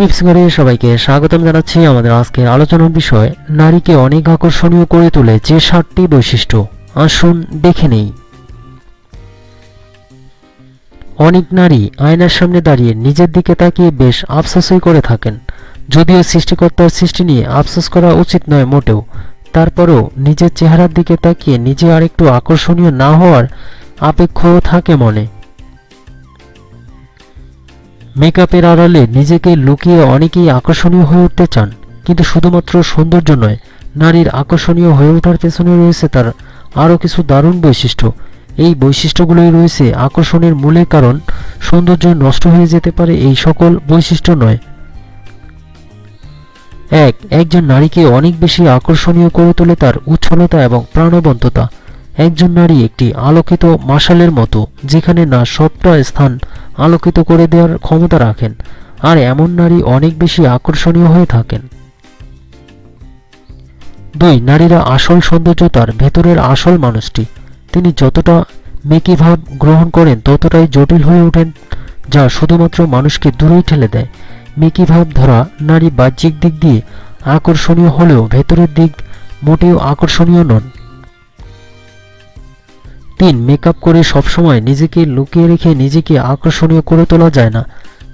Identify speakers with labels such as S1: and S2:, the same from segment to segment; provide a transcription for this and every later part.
S1: Tips করে সবাইকে স্বাগতম জানাচ্ছি আমাদের আজকের আলোচনার বিষয়, নারীকে অনেক আকর্ষণীয় করে তোলে যে সাতটি বৈশিষ্ট্য। আসুন দেখে নেই। অনেক নারী আয়নার সামনে দাঁড়িয়ে নিজের দিকে তাকিয়ে বেশ আফসোসই করে থাকেন। যদিও সৃষ্টিকর্তার সৃষ্টি নিয়ে আফসোস করা উচিত নয় মোটেও। তারপরও নিজের চেহারার দিকে তাকিয়ে নিজে আরেকটু আকর্ষণীয় না হওয়ার আপেক্ষও থাকে মনে। মেকআপের আড়ালে নিজেকে লুকিয়ে অনেকেই আকর্ষণীয় হয়ে উঠতে চান, কিন্তু শুধুমাত্র সৌন্দর্য নয়, নারীর আকর্ষণীয় হয়ে ওঠার পেছনে রয়েছে তার আরও কিছু দারুণ বৈশিষ্ট্য। এই বৈশিষ্ট্যগুলোই রয়েছে আকর্ষণের মূলের কারণ, সৌন্দর্য নষ্ট হয়ে যেতে পারে এই সকল বৈশিষ্ট্য নয়। এক, একজন নারীকে অনেক বেশি আকর্ষণীয় করে তোলে তার উচ্ছলতা এবং প্রাণবন্ততা। একজন নারী একটি আলোকিত মাশালের মতো, যেখানে না সবটা স্থান আলোকিত করে দেওয়ার ক্ষমতা রাখেন, আর এমন নারী অনেক বেশি আকর্ষণীয় হয়ে থাকেন। দুই, নারীরা আসল সৌন্দর্য তার ভেতরের আসল মানুষটি। তিনি যতটা মেকি ভাব গ্রহণ করেন, ততটাই জটিল হয়ে ওঠেন, যা শুধুমাত্র মানুষকে দূরেই ঠেলে দেয়। মেকি ভাব ধরা নারী বাহ্যিক দিক দিয়ে আকর্ষণীয় হলেও ভেতরের দিক মোটেও আকর্ষণীয় নন। তিন মেকআপ করে সবসময় নিজেকে লুকিয়ে রেখে নিজেকে আকর্ষণীয় করে তোলা যায় না।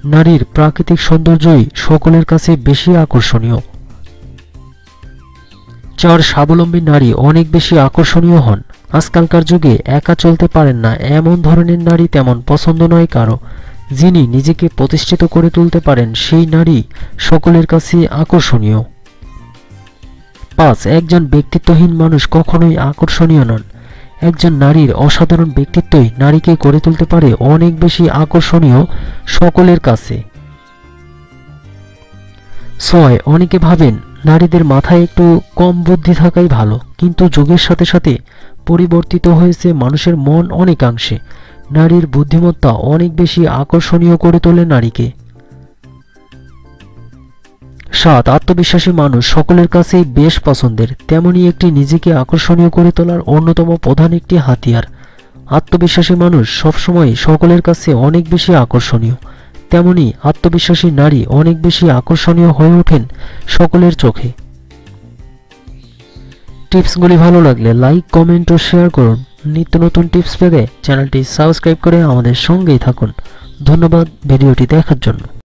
S1: নারীর প্রাকৃতিক সৌন্দর্যই সকলের কাছে বেশি আকর্ষণীয়। চার স্বাবলম্বী নারী অনেক বেশি আকর্ষণীয় হন। আজকালকার যুগে একা চলতে পারেন না, এমন ধরনের নারী তেমন পছন্দ নয় কারও। যিনি নিজেকে প্রতিষ্ঠিত করে তুলতে পারেন, সেই নারী সকলের কাছে আকর্ষণীয়। পাঁচ, একজন ব্যক্তিত্বহীন মানুষ কখনোই আকর্ষণীয় নন। একজন নারীর অসাধারণ ব্যক্তিত্বই নারীকে গড়ে তুলতে পারে অনেক বেশি আকর্ষণীয় সকলের কাছে। ছয় অনেকে ভাবেন নারীদের মাথায় একটু কম বুদ্ধি থাকাই ভালো, কিন্তু যুগের সাথে সাথে পরিবর্তিত হয়েছে মানুষের মন অনেকাংশে। নারীর বুদ্ধিমত্তা অনেক বেশি আকর্ষণীয় করে তোলে নারীকে। সাত আত্মবিশ্বাসী মানুষ সকলের কাছেই বেশ পছন্দের, তেমনি একটি নিজেকে আকর্ষণীয় করে তোলার অন্যতম প্রধান একটি হাতিয়ার। আত্মবিশ্বাসী মানুষ সবসময় সকলের কাছে অনেক বেশি আকর্ষণীয়, তেমনি আত্মবিশ্বাসী নারী অনেক বেশি আকর্ষণীয় হয়ে ওঠেন সকলের চোখে। টিপসগুলি ভালো লাগলে লাইক, কমেন্ট ও শেয়ার করুন। নিত্য নতুন টিপস পেতে চ্যানেলটি সাবস্ক্রাইব করে আমাদের সঙ্গেই থাকুন। ধন্যবাদ ভিডিওটি দেখার জন্য।